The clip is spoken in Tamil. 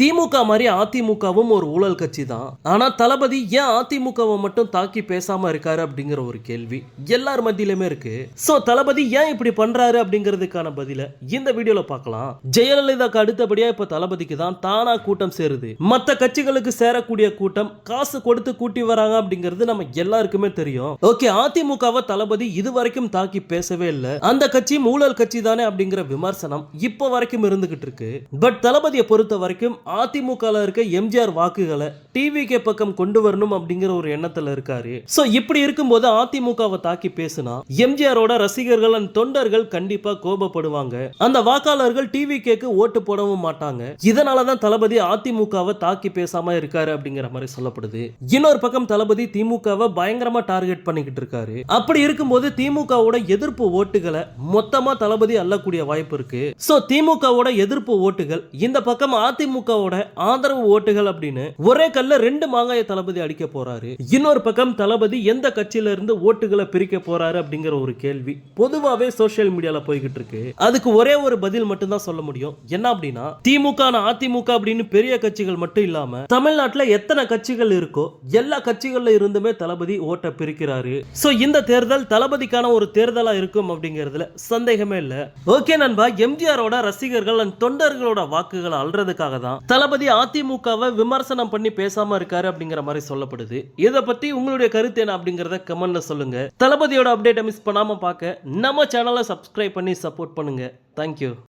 திமுக மாதிரி அதிமுகவும் ஒரு ஊழல் கட்சி தான் ஆனால் தளபதி ஏன் அதிமுகவை மட்டும் தாக்கி பேசாம இருக்காரு அப்படிங்கிற ஒரு கேள்வி எல்லார் மத்தியிலுமே இருக்கு. ஸோ தளபதி ஏன் இப்படி பண்றாரு அப்படிங்கிறதுக்கான பதில இந்த வீடியோல பார்க்கலாம். ஜெயலலிதாக்கு அடுத்தபடியா இப்ப தளபதிக்கு தான் தானா கூட்டம் சேருது. மற்ற கட்சிகளுக்கு சேரக்கூடிய கூட்டம் காசு கொடுத்து கூட்டி வராங்க அப்படிங்கிறது நம்ம எல்லாருக்குமே தெரியும். ஓகே அதிமுகவை தளபதி இதுவரைக்கும் தாக்கி பேசவே இல்லை. அந்த கட்சியும் ஊழல் கட்சி தானே அப்படிங்கிற விமர்சனம் இப்போ வரைக்கும் இருந்துகிட்டு இருக்கு. பட் தளபதியை பொறுத்த வரைக்கும் அதிமுகல இருக்க எம்ஜிஆர் வாக்குகளை டிவிகே பக்கம் கொண்டு வரணும் அப்படிங்கிற ஒரு எண்ணத்துல இருக்காரு. சோ இப்படி இருக்கும்போது அதிமுகவை தாக்கி பேசுனா எம்ஜிஆரோட ரசிகர்கள் அண்ட் தொண்டர்கள் கண்டிப்பா கோபப்படுவாங்க. அந்த வாக்காளர்கள் டிவிகேக்கு ஓட்டு போடவும் மாட்டாங்க. இதனால தான் தளபதி அதிமுகவை தாக்கி பேசாம இருக்காரு அப்படிங்கிற மாதிரி சொல்லப்படுது. இன்னொரு பக்கம் தளபதி திமுகவை பயங்கரமா டார்கெட் பண்ணிக்கிட்டு இருக்காரு. அப்படி இருக்கும்போது திமுகவோட எதிர்ப்பு ஓட்டுகளை மொத்தமா தளபதி அள்ளக்கூடிய வாய்ப்பு இருக்கு. சோ திமுகவோட எதிர்ப்பு ஓட்டுகள் இந்த பக்கம் அதிமுக அதிமுகவோட ஆதரவு ஓட்டுகள் அப்படின்னு ஒரே கல்ல ரெண்டு மாங்காய தளபதி அடிக்க போறாரு. இன்னொரு பக்கம் தளபதி எந்த கட்சியில இருந்து ஓட்டுகளை பிரிக்க போறாரு அப்படிங்கிற ஒரு கேள்வி பொதுவாவே சோசியல் மீடியால போய்கிட்டு இருக்கு. அதுக்கு ஒரே ஒரு பதில் மட்டும் தான் சொல்ல முடியும். என்ன அப்படின்னா திமுக அதிமுக அப்படின்னு பெரிய கட்சிகள் மட்டும் இல்லாம தமிழ்நாட்டுல எத்தனை கட்சிகள் இருக்கோ எல்லா கட்சிகள்ல இருந்துமே தளபதி ஓட்டை பிரிக்கிறாரு. சோ இந்த தேர்தல் தளபதிக்கான ஒரு தேர்தலா இருக்கும் அப்படிங்கிறதுல சந்தேகமே இல்ல. ஓகே நண்பா எம்ஜிஆரோட ரசிகர்கள் and தொண்டர்களோட வாக்குகளை அல்றதுக்காக தான் தளபதி அதிமுகவை விமர்சனம் பண்ணி பேசாம இருக்காரு அப்படிங்கிற மாதிரி சொல்லப்படுது. இதை பத்தி உங்களுடைய கருத்து என்ன அப்படிங்கறத கமெண்ட்ல சொல்லுங்க. தளபதியோட அப்டேட்டை மிஸ் பண்ணாம பார்க்க நம்ம சேனலை சப்ஸ்கிரைப் பண்ணி சப்போர்ட் பண்ணுங்க. தேங்க்யூ